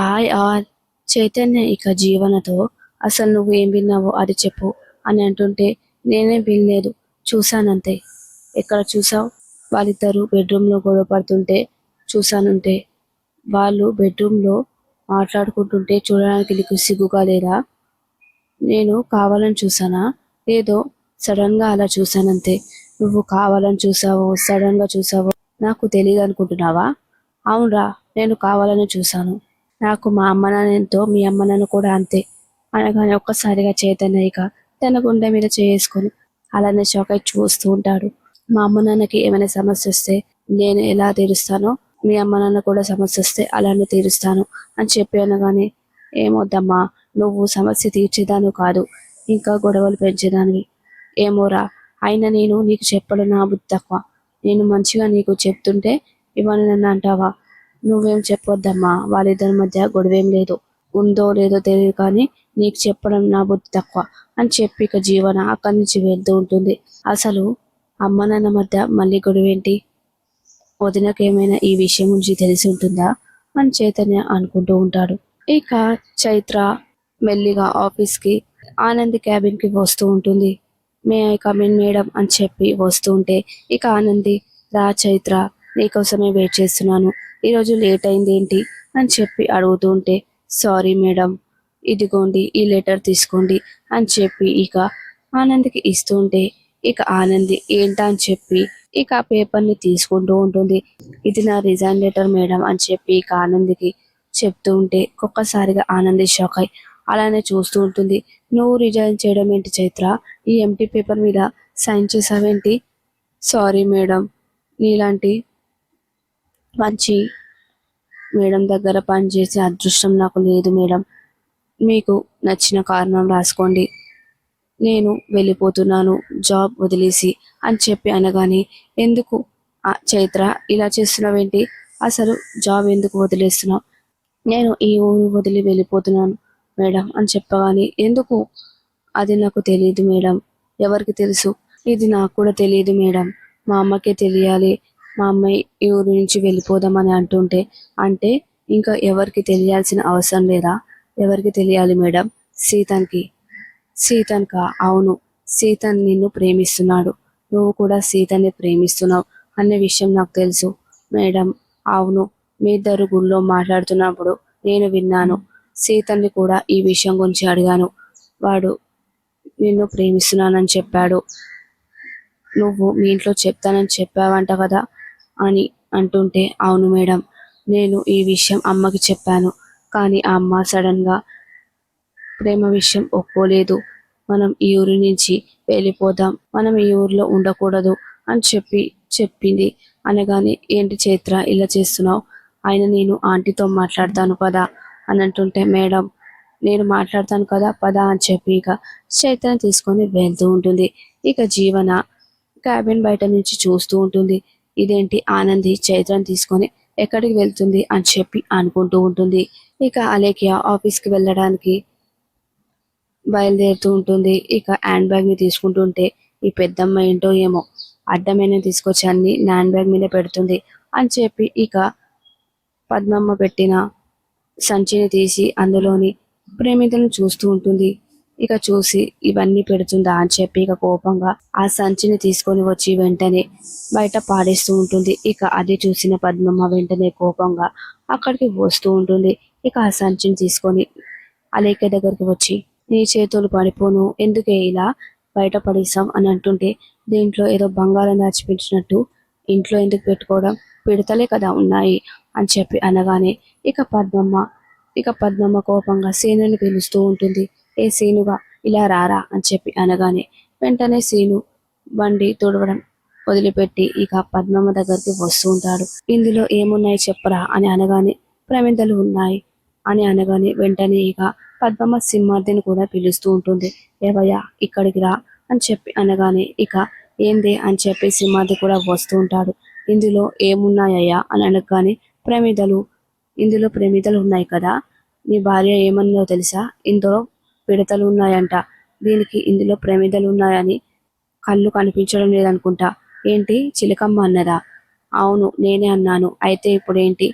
ఆయ్ ఆర్ చైతన్య ఇక జీవనతో అసలు నువ్వు ఏం విన్నావో అది చెప్పు అని అంటుంటే నేనే వినలేదు చూశానంతే. ఎక్కడ చూసావు వాళ్ళిద్దరూ బెడ్రూమ్లో గొడవ పడుతుంటే చూశానుంటే వాళ్ళు బెడ్రూమ్లో మాట్లాడుకుంటుంటే చూడడానికి నీకు సిగ్గుగా లేదా? నేను కావాలని చూసానా ఏదో సడన్గా అలా చూశానంతే. నువ్వు కావాలని చూసావో సడన్గా చూసావో నాకు తెలియదు అనుకుంటున్నావా అవునరా నేను కావాలని చూశాను. నాకు మా అమ్మ నాన్న ఎంతో మీ అమ్మ నాన్న కూడా అంతే. అనగానే ఒక్కసారిగా చైతన్య ఇక తన గుండె మీద చేసుకొని అలానే షాక్ అయి చూస్తూ ఉంటాడు. మా అమ్మ నాన్నకి ఏమైనా సమస్య వస్తే నేను ఎలా తీరుస్తానో మీ అమ్మ నాన్న కూడా సమస్య వస్తే అలానే తీరుస్తాను అని చెప్పి అనగానే ఏమొద్దమ్మా నువ్వు సమస్య తీర్చేదాను కాదు ఇంకా గొడవలు పెంచేదానివి. ఏమోరా అయినా నేను నీకు చెప్పడం నా బుద్ధి తక్కువ నేను మంచిగా నీకు చెప్తుంటే ఇవన్నీ నన్ను అంటావా? నువ్వేం చెప్పొద్దమ్మా వాళ్ళిద్దరి మధ్య గొడవేం లేదు. ఉందో లేదో తెలియదు కానీ నీకు చెప్పడం నా బుద్ధి తక్కువ అని చెప్పి ఇక జీవన అక్కడి నుంచి వెళ్తూ ఉంటుంది. అసలు అమ్మ నాన్న మధ్య మళ్ళీ గొడవేంటి? వదినకేమైనా ఈ విషయం గురించి తెలిసి ఉంటుందా? అని చైతన్య అనుకుంటూ ఉంటాడు. ఇక చైత్ర మెల్లిగా ఆఫీస్కి ఆనంద్ క్యాబిన్కి వస్తూ ఉంటుంది. మే ఐ కమిన్ మేడం అని చెప్పి వస్తూ ఉంటే ఇక ఆనంది రా చైత్ర నీకోసమే వెయిట్ చేస్తున్నాను. ఈరోజు లేట్ అయింది ఏంటి అని చెప్పి అడుగుతూ ఉంటే సారీ మేడం ఇదిగోండి ఈ లెటర్ తీసుకోండి అని చెప్పి ఇక ఆనంద్కి ఇస్తుంటే ఇక ఆనంది ఏంటా అని చెప్పి ఇక ఆ పేపర్ని తీసుకుంటూ ఉంటుంది. ఇది నా రిజైన్ లెటర్ మేడం అని చెప్పి ఇక ఆనందికి చెప్తూ ఉంటే ఒక్కసారిగా ఆనంది షాక్ అయి అలానే చూస్తూ ఉంటుంది. నువ్వు రిజైన్ చేయడం ఏంటి చైత్ర? ఈ ఎంటీ పేపర్ మీద సైన్ చేసావేంటి? సారీ మేడం నీలాంటి మంచి మేడం దగ్గర పనిచేసే అదృష్టం నాకు లేదు మేడం. మీకు నచ్చిన కారణం రాసుకోండి. నేను వెళ్ళిపోతున్నాను జాబ్ వదిలేసి అని చెప్పి అనగానే ఎందుకు ఆ, చైత్ర ఇలా చేస్తున్నావేంటి అసలు జాబ్ ఎందుకు వదిలేస్తున్నావు? నేను ఈ ఊరు వదిలి వెళ్ళిపోతున్నాను మేడం అని చెప్పగానే ఎందుకు? అది నాకు తెలియదు మేడం. ఎవరికి తెలుసు? ఇది నాకు కూడా తెలియదు మేడం. మా అమ్మకే తెలియాలి. మా అమ్మాయి ఈ ఊరు నుంచి వెళ్ళిపోదామని అంటుంటే అంటే ఇంకా ఎవరికి తెలియాల్సిన అవసరం లేదా? ఎవరికి తెలియాలి మేడం? సీతన్కి. సీతన్క అవును సీతన్ నిన్ను ప్రేమిస్తున్నాడు. నువ్వు కూడా సీతని ప్రేమిస్తున్నావు అనే విషయం నాకు తెలుసు. మేడం అవును మీ ఇద్దరు గుళ్ళో మాట్లాడుతున్నప్పుడు నేను విన్నాను. సీతన్ని కూడా ఈ విషయం గురించి అడిగాను. వాడు నిన్ను ప్రేమిస్తున్నానని చెప్పాడు. నువ్వు మీ ఇంట్లో చెప్తానని చెప్పావంట కదా? అని అంటుంటే అవును మేడం నేను ఈ విషయం అమ్మకి చెప్పాను. కానీ ఆ అమ్మ సడన్గా ప్రేమ విషయం ఒప్పుకోలేదు. మనం ఈ ఊరి నుంచి వెళ్ళిపోదాం. మనం ఈ ఊరిలో ఉండకూడదు అని చెప్పి చెప్పింది. అనగానే ఏంటి చైత్ర ఇలా చేస్తున్నావు? ఆయన నేను ఆంటీతో మాట్లాడతాను కదా అని అంటుంటే మేడం నేను మాట్లాడతాను కదా పదా అని చెప్పి ఇక చైత్రను తీసుకొని వెళ్తూ ఉంటుంది. ఇక జీవన క్యాబిన్ బయట నుంచి చూస్తూ ఉంటుంది. ఇదేంటి? ఆనంది చైత్రను తీసుకొని ఎక్కడికి వెళ్తుంది అని చెప్పి అనుకుంటూ ఉంటుంది. ఇక అలేఖ్య ఆఫీస్కి వెళ్ళడానికి బయలుదేరుతూ ఉంటుంది. ఇక హ్యాండ్ బ్యాగ్ని తీసుకుంటుంటే ఈ పెద్దమ్మ ఏంటో ఏమో అడ్డమైన తీసుకొచ్చి అన్ని హ్యాండ్ బ్యాగ్ మీద పెడుతుంది అని చెప్పి ఇక పద్మమ్మ పెట్టిన సంచిని తీసి అందులోని ప్రేమితులను చూస్తూ ఉంటుంది. ఇక చూసి ఇవన్నీ పెడుతుందా అని చెప్పి ఇక కోపంగా ఆ సంచిని తీసుకొని వచ్చి వెంటనే బయట పాడేస్తూ ఉంటుంది. ఇక అది చూసిన పద్మమ్మ వెంటనే కోపంగా అక్కడికి వస్తూ ఉంటుంది. ఇక ఆ సంచిని తీసుకొని అలేఖ్య దగ్గరికి వచ్చి నీ చేతులు పడిపోను. ఎందుకే ఇలా బయట పడేసాం అని అంటుంటే దీంట్లో ఏదో బంగారం దాచిపెట్టినట్టు ఇంట్లో ఎందుకు పెట్టుకోవడం? పిడతలే కదా ఉన్నాయి. అని చెప్పి అనగానే ఇక పద్మమ్మ ఇక పద్మమ్మ కోపంగా సేనుని పిలుస్తూ ఉంటుంది. ఏ సీనుగా ఇలా రారా అని చెప్పి అనగానే వెంటనే సీను బండి తుడవడం వదిలిపెట్టి ఇక పద్మమ్మ దగ్గరికి వస్తూ ఉంటాడు. ఇందులో ఏమున్నాయి చెప్పరా అని అనగానే ప్రమిదలు ఉన్నాయి అని అనగానే వెంటనే ఇక పద్మమ్మ సింహార్థిని కూడా పిలుస్తూ ఉంటుంది. ఏవయ్యా ఇక్కడికి రా అని చెప్పి అనగానే ఇక ఏంది అని చెప్పి సింహార్థి కూడా వస్తూ ఉంటాడు. ఇందులో ఏమున్నాయ్యా అని అనగానే ప్రమిదలు ఇందులో ప్రమిదలు ఉన్నాయి కదా నీ భార్య ఏమన్నదో తెలుసా? ఇందులో పిడతలు ఉన్నాయంట. దీనికి ఇందులో ప్రమిదలు ఉన్నాయని కళ్ళు కనిపించడం లేదనుకుంటా. ఏంటి? చిలకమ్మ అన్నదా? అవును నేనే అన్నాను. అయితే ఇప్పుడు ఏంటి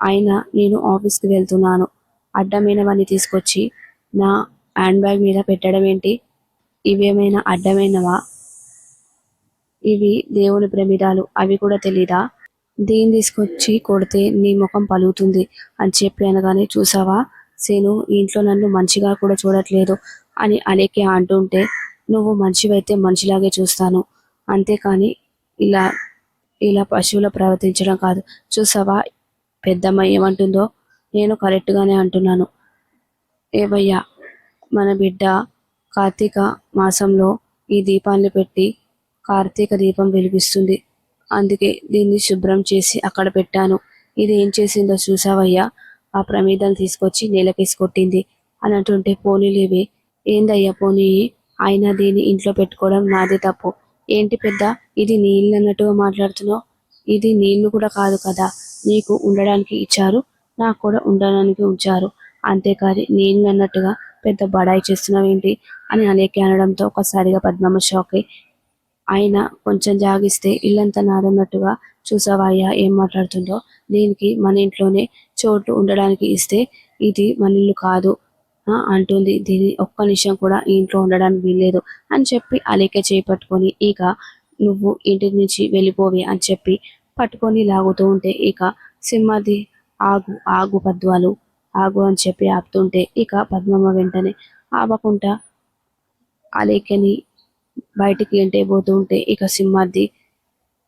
అయినా నేను ఆఫీస్కి వెళ్తున్నాను. అడ్డమైనవన్నీ తీసుకొచ్చి నా హ్యాండ్ బ్యాగ్ మీద పెట్టడం ఏంటి? ఇవేమైనా అడ్డమైనవా? ఇవి దేవుని ప్రమిదాలు. అవి కూడా తెలీదా? దీన్ని తీసుకొచ్చి కొడితే నీ ముఖం పలుగుతుంది అని చెప్పి అనగానే చూసావా? సేను ఇంట్లో నన్ను మంచిగా కూడా చూడట్లేదు అని అలేకి అంటుంటే నువ్వు మంచివైతే మనిషిలాగే చూస్తాను. అంతేకాని ఇలా ఇలా పశువుల ప్రవర్తించడం కాదు. చూసావా? పెద్దమ్మ ఏమంటుందో నేను కరెక్ట్గానే అంటున్నాను. ఏవయ్యా మన బిడ్డ కార్తీక మాసంలో ఈ దీపాన్ని పెట్టి కార్తీక దీపం వెలిగిస్తుంది. అందుకే దీన్ని శుభ్రం చేసి అక్కడ పెట్టాను. ఇది ఏం చేసిందో చూసావయ్యా? ఆ ప్రమేదాన్ని తీసుకొచ్చి నేలకేసి కొట్టింది. అని అంటుంటే పోనీలేవి ఏందయ్యా పోనీ? ఆయన దీన్ని ఇంట్లో పెట్టుకోవడం నాదే తప్పు. ఏంటి పెద్ద? ఇది నీళ్ళు అన్నట్టుగా మాట్లాడుతున్నావు? ఇది నీళ్ళు కూడా కాదు కదా. నీకు ఉండడానికి ఇచ్చారు నాకు కూడా ఉండడానికి ఉంచారు. అంతేకాని నేను అన్నట్టుగా పెద్ద బడాయి చేస్తున్నావు ఏంటి అని అనేక అనడంతో ఒకసారిగా పద్మమ్మ షాక్ అయి ఆయన కొంచెం జాగిస్తే ఇల్లంతా నాదన్నట్టుగా చూసావయ్యా ఏం మాట్లాడుతుందో? దీనికి మన ఇంట్లోనే చోటు ఉండడానికి ఇస్తే ఇది మన ఇల్లు కాదు అంటుంది. దీని ఒక్క నిమిషం కూడా ఇంట్లో ఉండడానికి వీల్లేదు అని చెప్పి అలేక చేపట్టుకొని ఇక నువ్వు ఇంటి నుంచి వెళ్ళిపోవి అని చెప్పి పట్టుకొని లాగుతూ ఉంటే ఇక సింహాది ఆగు ఆగు పద్వాలు ఆగు అని చెప్పి ఆపుతుంటే ఇక పద్మమ్మ వెంటనే ఆపకుండా అలేకని బయటికి ఎంటే పోతూ ఉంటే ఇక సింహాద్రి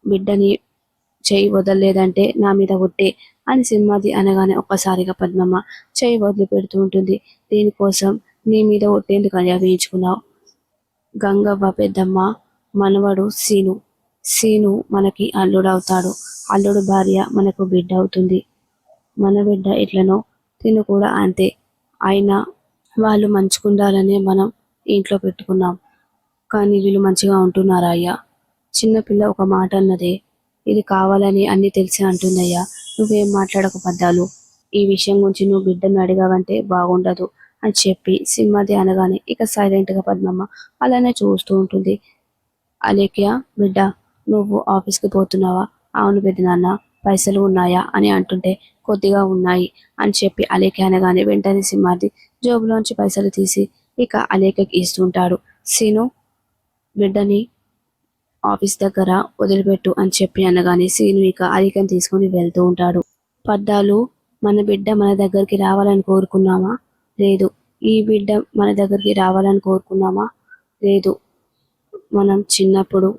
బిడ్డని చేయి వదలలేదంటే నా మీద ఒట్టే అని సింహాది అనగానే ఒక్కసారిగా పద్మమ్మ చేయి వదిలి పెడుతూ ఉంటుంది. దీనికోసం నీ మీద ఒట్టేందుకు అని వేయించుకున్నావు గంగవ్వ పెద్దమ్మ మనవడు సీను. సీను మనకి అల్లుడు అవుతాడు అల్లుడు భార్య మనకు బిడ్డ అవుతుంది మన బిడ్డ ఎట్లనో తిను కూడా అంతే. అయినా వాళ్ళు మంచుకుండాలనే మనం ఇంట్లో పెట్టుకున్నాం. కానీ వీళ్ళు మంచిగా ఉంటున్నారా అయ్యా? చిన్నపిల్ల ఒక మాట అన్నదే. ఇది కావాలని అన్ని తెలిసి అంటుందయ్యా. నువ్వేం మాట్లాడక పద్దాలు? ఈ విషయం గురించి నువ్వు బిడ్డను అడిగావంటే బాగుండదు అని చెప్పి సింహాది అనగానే ఇక సైలెంట్గా పద్మమ్మ అలానే చూస్తూ ఉంటుంది. అలేఖ్య బిడ్డ నువ్వు ఆఫీస్కి పోతున్నావా? అవును పెద్ద నాన్న పైసలు ఉన్నాయా? అని అంటుంటే కొద్దిగా ఉన్నాయి అని చెప్పి అలేఖ్య అనగానే వెంటనే సింహాది జోబులోంచి పైసలు తీసి ఇక అలేఖకి ఇస్తుంటాడు. సీను బిడ్డని ఆఫీస్ దగ్గర వదిలిపెట్టు అని చెప్పి అనగానే సీను ఇక అధికం తీసుకొని వెళ్తూ ఉంటాడు. పద్దాలు మన బిడ్డ మన దగ్గరికి రావాలని కోరుకున్నామా? లేదు. ఈ బిడ్డ మన దగ్గరికి రావాలని కోరుకున్నామా? లేదు. మనం చిన్నప్పుడు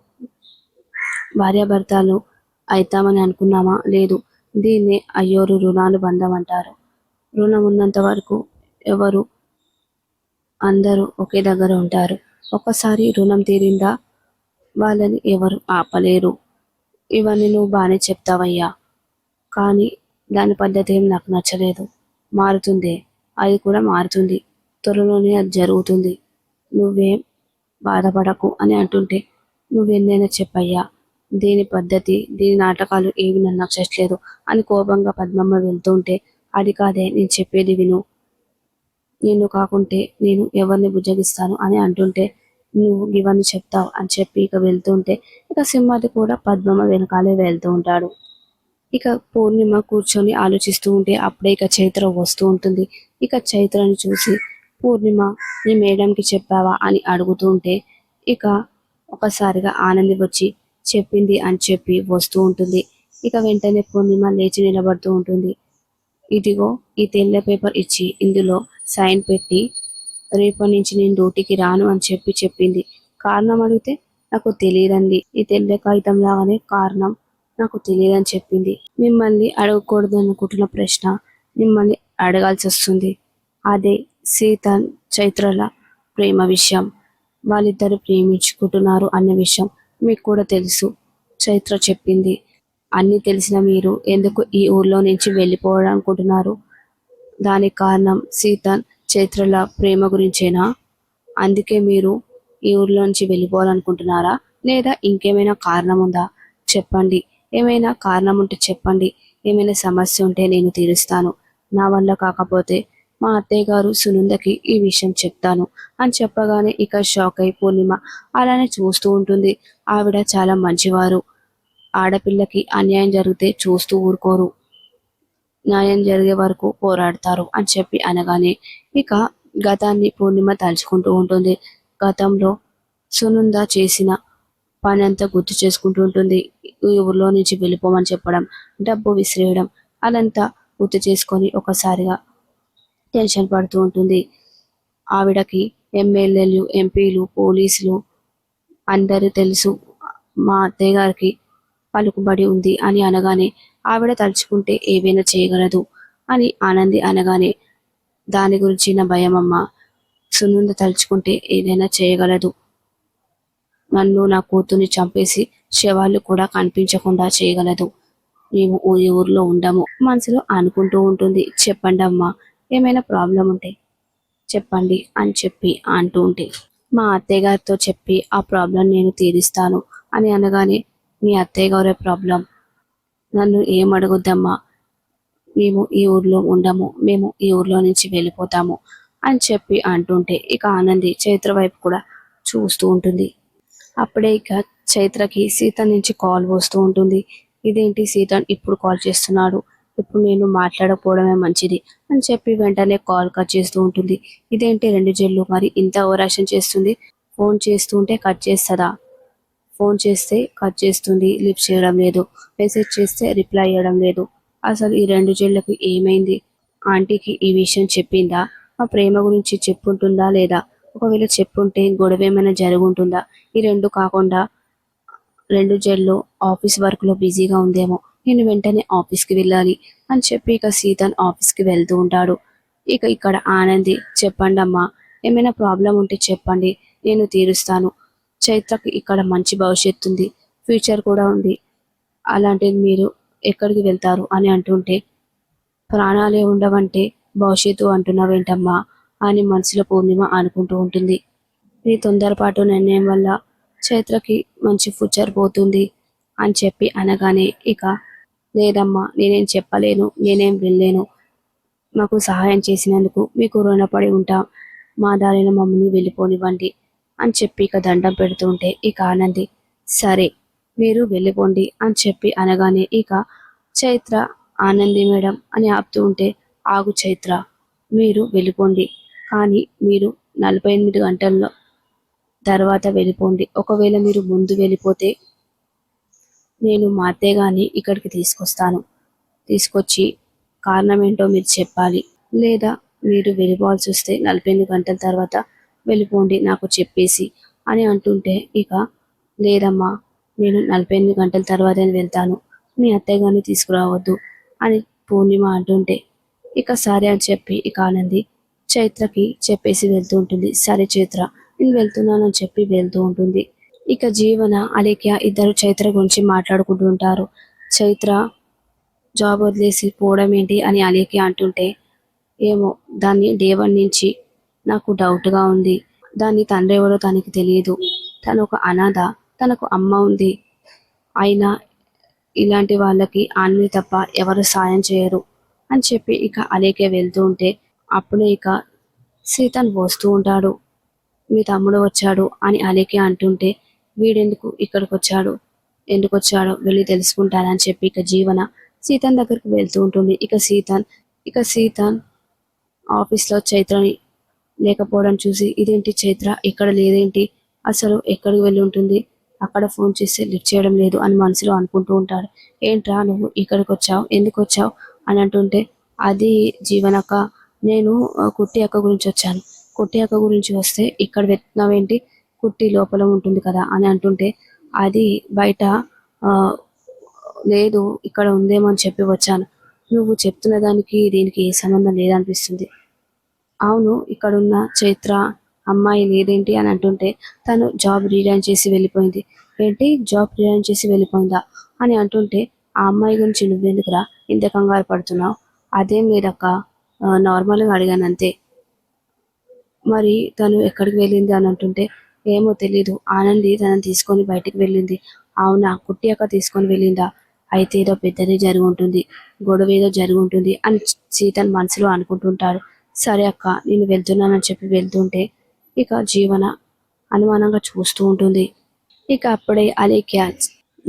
భార్యాభర్తలు అవుతామని అనుకున్నామా? లేదు. దీన్ని అయ్యోరు రుణాలు బంధం అంటారు. రుణం ఉన్నంత వరకు ఎవరు? అందరూ ఒకే దగ్గర ఉంటారు. ఒకసారి రుణం తీరిందా? వాళ్ళని ఎవరు ఆపలేరు. ఇవన్నీ నువ్వు బాగానే చెప్తావయ్యా. కానీ దాని పద్ధతి ఏం నాకు నచ్చలేదు. మారుతుంది. అది కూడా మారుతుంది. త్వరలోనే అది జరుగుతుంది. నువ్వేం బాధపడకు అని అంటుంటే నువ్వెన్నైనా చెప్పయ్యా. దీని పద్ధతి దీని నాటకాలు ఏవి నన్ను నచ్చట్లేదు అని కోపంగా పద్మమ్మ వెళ్తుంటే అది కాదే నేను చెప్పేది విను. నిన్ను కాకుంటే నేను ఎవరిని బుజ్జగిస్తాను అని అంటుంటే నువ్వు ఇవన్నీ చెప్తావు అని చెప్పి ఇక వెళ్తుంటే ఇక సింహాది కూడా పద్మమ్మ వెనకాలే వెళ్తూ ఉంటాడు. ఇక పూర్ణిమ కూర్చొని ఆలోచిస్తూ ఉంటే అప్పుడే ఇక చైత్ర వస్తూ ఉంటుంది. ఇక చైత్రని చూసి పూర్ణిమ నీ మేడంకి చెప్పావా? అని అడుగుతూ ఉంటే ఇక ఒకసారిగా ఆనంది వచ్చి చెప్పింది అని చెప్పి వస్తూ ఉంటుంది. ఇక వెంటనే పూర్ణిమ లేచి నిలబడుతూ ఉంటుంది. ఇదిగో ఈ తెల్ల పేపర్ ఇచ్చి ఇందులో సైన్ పెట్టి రేపటి నుంచి నేను డ్యూటీకి రాను అని చెప్పి చెప్పింది. కారణం అడిగితే నాకు తెలియదండి. ఈ తెల్ల కాగితం లాగానే కారణం నాకు తెలియదని చెప్పింది. మిమ్మల్ని అడగకూడదు అనుకుంటున్న ప్రశ్న మిమ్మల్ని అడగాల్సి వస్తుంది. అదే సీత చైత్రల ప్రేమ విషయం. వాళ్ళిద్దరు ప్రేమించుకుంటున్నారు అన్న విషయం మీకు కూడా తెలుసు. చైత్ర చెప్పింది. అన్ని తెలిసిన మీరు ఎందుకు ఈ ఊర్లో నుంచి వెళ్ళిపోవడం అనుకుంటున్నారు దానికి కారణం సీతన్ చైత్రల ప్రేమ గురించేనా? అందుకే మీరు ఈ ఊర్లో నుంచి వెళ్ళిపోవాలనుకుంటున్నారా? లేదా ఇంకేమైనా కారణం ఉందా చెప్పండి. ఏమైనా కారణం ఉంటే చెప్పండి. ఏమైనా సమస్య ఉంటే నేను తీరుస్తాను. నా వల్ల కాకపోతే మా అత్తయ్య గారు సునందకి ఈ విషయం చెప్తాను అని చెప్పగానే ఇక షాక్ అయి పూర్ణిమ అలానే చూస్తూ ఉంటుంది. ఆవిడ చాలా మంచివారు. ఆడపిల్లకి అన్యాయం జరిగితే చూస్తూ ఊరుకోరు. న్యాయం జరిగే వరకు పోరాడతారు అని చెప్పి అనగానే ఇక గతాన్ని పూర్ణిమ తలుచుకుంటూ ఉంటుంది. గతంలో సునంద చేసిన పని అంతా గుర్తు చేసుకుంటూ ఉంటుంది. ఊర్లో నుంచి వెళ్ళిపోమని చెప్పడం డబ్బు విసిరేయడం అదంతా గుర్తు చేసుకొని ఒకసారిగా టెన్షన్ పడుతూ ఉంటుంది. ఆవిడకి ఎమ్మెల్యేలు ఎంపీలు పోలీసులు అందరూ తెలుసు. మా అత్తయ్య గారికి పలుకుబడి ఉంది అని అనగానే ఆవిడ తలుచుకుంటే ఏవైనా చేయగలదు అని ఆనంది అనగానే దాని గురించి నా భయం సునంద తలుచుకుంటే ఏదైనా చేయగలదు. నన్ను నా కూతుర్ని చంపేసి శవాలు కూడా కనిపించకుండా చేయగలదు. మేము ఈ ఊర్లో ఉండము. మనసులో అనుకుంటూ ఉంటుంది చెప్పండి అమ్మా ఏమైనా ప్రాబ్లం ఉంటే చెప్పండి అని చెప్పి అంటూ ఉంటే మా అత్తయ్య గారితో చెప్పి ఆ ప్రాబ్లం నేను తీరుస్తాను అని అనగానే మీ అత్తయ్య గారే ప్రాబ్లం నన్ను ఏం మేము ఈ ఊర్లో ఉండము మేము ఈ ఊర్లో నుంచి వెళ్ళిపోతాము అని చెప్పి అంటుంటే ఇక ఆనంది చైత్ర వైపు కూడా చూస్తూ ఉంటుంది. అప్పుడే ఇక చైత్రకి సీత నుంచి కాల్ వస్తూ ఉంటుంది. ఇదేంటి సీత ఇప్పుడు కాల్ చేస్తున్నాడు? ఇప్పుడు నేను మాట్లాడకపోవడమే మంచిది అని చెప్పి వెంటనే కాల్ కట్ చేస్తూ ఉంటుంది. ఇదేంటి రెండు జల్లు మరి ఇంత ఓవరాక్షన్ చేస్తుంది? ఫోన్ చేస్తుంటే కట్ చేస్తుందా? ఫోన్ చేస్తే కట్ చేస్తుంది లిఫ్ట్ చేయడం లేదు మెసేజ్ చేస్తే రిప్లై ఇవ్వడం లేదు. అసలు ఈ రెండు జళ్ళకి ఏమైంది? ఆంటీకి ఈ విషయం చెప్పిందా? మా ప్రేమ గురించి చెప్పుంటుందా లేదా? ఒకవేళ చెప్పుంటే గొడవ ఏమైనా జరుగుంటుందా? ఈ రెండు కాకుండా రెండు జైల్లో ఆఫీస్ వర్క్లో బిజీగా ఉందేమో? నేను వెంటనే ఆఫీస్కి వెళ్ళాలి అని చెప్పి ఇక సీతన్ ఆఫీస్కి వెళ్తూ ఉంటాడు. ఇక ఇక్కడ ఆనంది చెప్పండి అమ్మా ఏమైనా ప్రాబ్లం ఉంటే చెప్పండి నేను తీరుస్తాను. చైత్రకి ఇక్కడ మంచి భవిష్యత్తు ఉంది ఫ్యూచర్ కూడా ఉంది. అలాంటిది మీరు ఎక్కడికి వెళ్తారు అని అంటుంటే ప్రాణాలే ఉండవంటే భవిష్యత్తు అంటున్నావేంటమ్మా అని మనసులో పూర్ణిమ అనుకుంటూ ఉంటుంది. నీ తొందరపాటు నిర్ణయం వల్ల చైత్రకి మంచి ఫ్యూచర్ పోతుంది అని చెప్పి అనగానే ఇక లేదమ్మా నేనేం చెప్పలేను నేనేం వెళ్ళలేను మాకు సహాయం చేసినందుకు మీకు రుణపడి ఉంటాం. మా దారిన మమ్మల్ని వెళ్ళిపోనివ్వండి. అని చెప్పి ఇక దండం పెడుతుంటే ఇక ఆనంది సరే మీరు వెళ్ళిపోండి అని చెప్పి అనగానే ఇక చైత్ర ఆనంది మేడం అని ఆపుతూ ఉంటే ఆగు చైత్ర మీరు వెళ్ళిపోండి. కానీ మీరు నలభై ఎనిమిది గంటల్లో తర్వాత వెళ్ళిపోండి. ఒకవేళ మీరు ముందు వెళ్ళిపోతే నేను మా అత్తయ్య ఇక్కడికి తీసుకొస్తాను. తీసుకొచ్చి కారణం ఏంటో మీరు చెప్పాలి. లేదా మీరు వెళ్ళిపోవాల్సి వస్తే నలభై ఎనిమిది గంటల తర్వాత వెళ్ళిపోండి నాకు చెప్పేసి అని అంటుంటే ఇక లేదమ్మా నేను నలభై ఎనిమిది గంటల తర్వాత వెళ్తాను. మీ అత్తయ్య గారిని తీసుకురావద్దు అని పూర్ణిమ అంటుంటే ఇక సరే అని చెప్పి ఇక ఆనంది చైత్రకి చెప్పేసి వెళ్తూ ఉంటుంది. సరే చైత్ర నేను వెళ్తున్నానని చెప్పి వెళ్తూ ఉంటుంది. ఇక జీవన అలేఖ్య ఇద్దరు చైత్ర గురించి మాట్లాడుకుంటూ ఉంటారు. చైత్ర జాబ్ వదిలేసి పోవడం ఏంటి అని అలేఖ్య అంటుంటే ఏమో దాన్ని దేవుడి నుంచి నాకు డౌట్గా ఉంది. దాన్ని తండ్రి ఎవరో తనకి తెలియదు. తను ఒక అనాథ తనకు అమ్మ ఉంది. అయినా ఇలాంటి వాళ్ళకి ఆన్వి తప్ప ఎవరు సాయం చేయరు అని చెప్పి ఇక అలేకే వెళ్తూ ఉంటే అప్పుడే ఇక సీతన్ వస్తూ ఉంటాడు. మీ తమ్ముడు వచ్చాడు అని అలేకే అంటుంటే వీడెందుకు ఇక్కడికి వచ్చాడు ఎందుకు వచ్చాడో వెళ్ళి తెలుసుకుంటానని చెప్పి ఇక జీవన సీతన్ దగ్గరికి వెళ్తూ ఉంటుంది. ఇక సీతన్ ఇక సీతన్ ఆఫీస్లో చైత్రని లేకపోవడం చూసి ఇదేంటి చైత్ర? ఇక్కడ లేదేంటి? అసలు ఎక్కడికి వెళ్ళి ఉంటుంది? అక్కడ ఫోన్ చేస్తే లిఫ్ట్ చేయడం లేదు అని మనసులో అనుకుంటూ ఉంటాడు. ఏంట్రా నువ్వు ఇక్కడికి వచ్చావు? ఎందుకు వచ్చావు? అని అంటుంటే అది జీవనక్క నేను కుట్టి అక్క గురించి వచ్చాను. కుట్టి అక్క గురించి వస్తే ఇక్కడ వెళ్తున్నావేంటి? కుట్టి లోపల ఉంటుంది కదా అని అంటుంటే అది బయట లేదు ఇక్కడ ఉందేమో అని చెప్పి వచ్చాను. నువ్వు చెప్తున్న దానికి దీనికి ఏ సంబంధం లేదనిపిస్తుంది. అవును ఇక్కడున్న చైత్ర అమ్మాయి లేదేంటి అని అంటుంటే తను జాబ్ రిజైన్ చేసి వెళ్ళిపోయింది. ఏంటి? జాబ్ రిజైన్ చేసి వెళ్ళిపోయిందా? అని అంటుంటే ఆ అమ్మాయి గురించి నువ్వెందుకురా? ఇంత కంగారు పడుతున్నావు? అదేం లేదక్క నార్మల్గా అడిగాను అంతే మరి తను ఎక్కడికి వెళ్ళింది అని అంటుంటే ఏమో తెలీదు. ఆనంది తనని తీసుకొని బయటికి వెళ్ళింది. అవునా కుట్టి అక్క తీసుకొని వెళ్ళిందా? అయితే ఏదో పెద్దది జరుగుంటుంది గొడవ ఏదో జరుగుంటుంది ఉంటుంది అని సీతన్ మనసులో అనుకుంటుంటాడు సరే అక్క నేను వెళ్తున్నానని చెప్పి వెళ్తుంటే ఇక జీవన అనుమానంగా చూస్తూ ఉంటుంది. ఇక అప్పుడే అలేఖ్య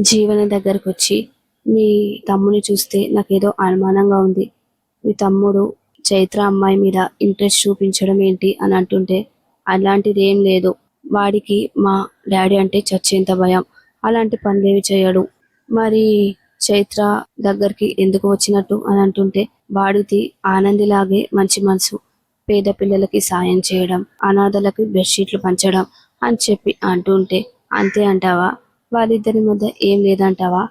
జీవన దగ్గరకు వచ్చి మీ తమ్ముని చూస్తే నాకేదో అనుమానంగా ఉంది. మీ తమ్ముడు చైత్ర అమ్మాయి మీద ఇంట్రెస్ట్ చూపించడం ఏంటి? అని అంటుంటే అలాంటిది ఏం లేదు. వాడికి మా డాడీ అంటే చచ్చేంత భయం. అలాంటి పనులేవి చేయడు. మరి చైత్ర దగ్గరికి ఎందుకు వచ్చినట్టు అని అంటుంటే వాడిది ఆనందిలాగే మంచి మనసు పేద పిల్లలకి సాయం చేయడం అనాథలకు బెడ్షీట్లు పంచడం అని చెప్పి అంటుంటే అంతే అంటావా? వాళ్ళిద్దరి మధ్య ఏం లేదంటావా?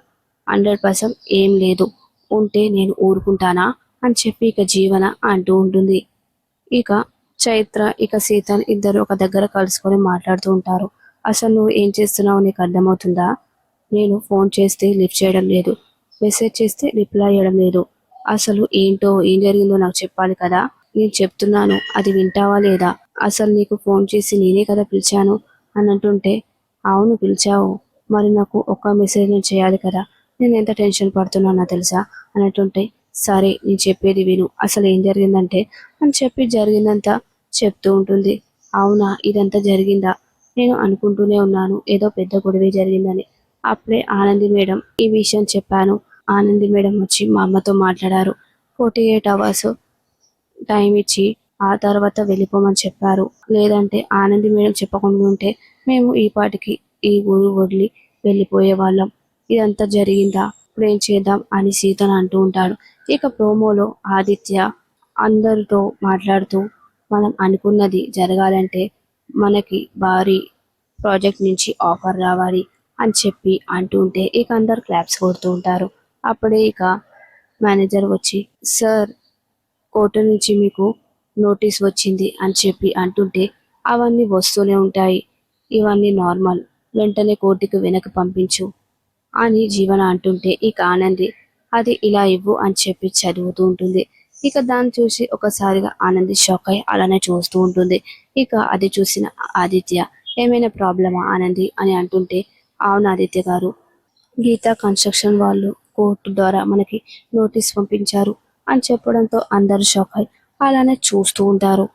హండ్రెడ్ పర్సెంట్ ఏం లేదు. ఉంటే నేను ఊరుకుంటానా? అని చెప్పి ఇక జీవన అంటూ ఉంటుంది. ఇక చైత్ర ఇక సీతన్ ఇద్దరు ఒక దగ్గర కలుసుకొని మాట్లాడుతూ ఉంటారు. అసలు నువ్వు ఏం చేస్తున్నావు నీకు అర్థమవుతుందా? నేను ఫోన్ చేస్తే లిఫ్ట్ చేయడం లేదు. మెసేజ్ చేస్తే రిప్లై చేయడం లేదు. అసలు ఏంటో ఏం జరిగిందో నాకు చెప్పాలి కదా? నేను చెప్తున్నాను. అది వింటావా లేదా? అసలు నీకు ఫోన్ చేసి నేనే కదా పిలిచాను? అని అంటుంటే అవును పిలిచావు. మరి నాకు ఒక్క మెసేజ్ నేను చేయాలి కదా? నేను ఎంత టెన్షన్ పడుతున్నానో తెలుసా? అన్నట్టుంటే సరే నేను చెప్పేది విను. అసలు ఏం జరిగిందంటే అని చెప్పి జరిగిందంతా చెప్తూ ఉంటుంది. అవునా ఇదంతా జరిగిందా? నేను అనుకుంటూనే ఉన్నాను. ఏదో పెద్ద గొడవే జరిగిందని. అప్పుడే ఆనంది మేడం ఈ విషయం చెప్పాను. ఆనంది మేడం వచ్చి మా అమ్మతో మాట్లాడారు. ఫోర్టీ ఎయిట్ అవర్స్ టైం ఇచ్చి ఆ తర్వాత వెళ్ళిపోమని చెప్పారు. లేదంటే ఆనంది మేడం చెప్పకుండా ఉంటే మేము ఈ పాటికి ఈ ఊరు వదిలి వెళ్ళిపోయే వాళ్ళం. ఇదంతా జరిగిందా? ఇప్పుడు ఏం చేద్దాం అని సీతను అంటూ ఉంటాడు. ఇక ప్రోమోలో ఆదిత్య అందరితో మాట్లాడుతూ మనం అనుకున్నది జరగాలంటే మనకి భారీ ప్రాజెక్ట్ నుంచి ఆఫర్ రావాలి. అని చెప్పి అంటూ ఉంటే ఇక అందరు క్లాప్స్ కొడుతూ ఉంటారు. అప్పుడే ఇక మేనేజర్ వచ్చి సార్ కోర్టు నుంచి మీకు నోటీస్ వచ్చింది అని చెప్పి అంటుంటే అవన్నీ వస్తూనే ఉంటాయి. ఇవన్నీ నార్మల్ వెంటనే కోర్టుకు వెనక్కి పంపించు అని జీవన అంటుంటే ఇక ఆనంది అది ఇలా ఇవ్వు అని చెప్పి చదువుతూ ఉంటుంది. ఇక దాన్ని చూసి ఒకసారిగా ఆనంది షాక్ అయి అలానే చూస్తూ ఉంటుంది. ఇక అది చూసిన ఆదిత్య ఏమైనా ప్రాబ్లమా ఆనంది? అని అంటుంటే అవును ఆదిత్య గారు. గీతా కన్స్ట్రక్షన్ వాళ్ళు కోర్టు ద్వారా మనకి నోటీస్ పంపించారు అని చెప్పడంతో అందరూ షాక్ అయి అలానే చూస్తూ ఉంటారు.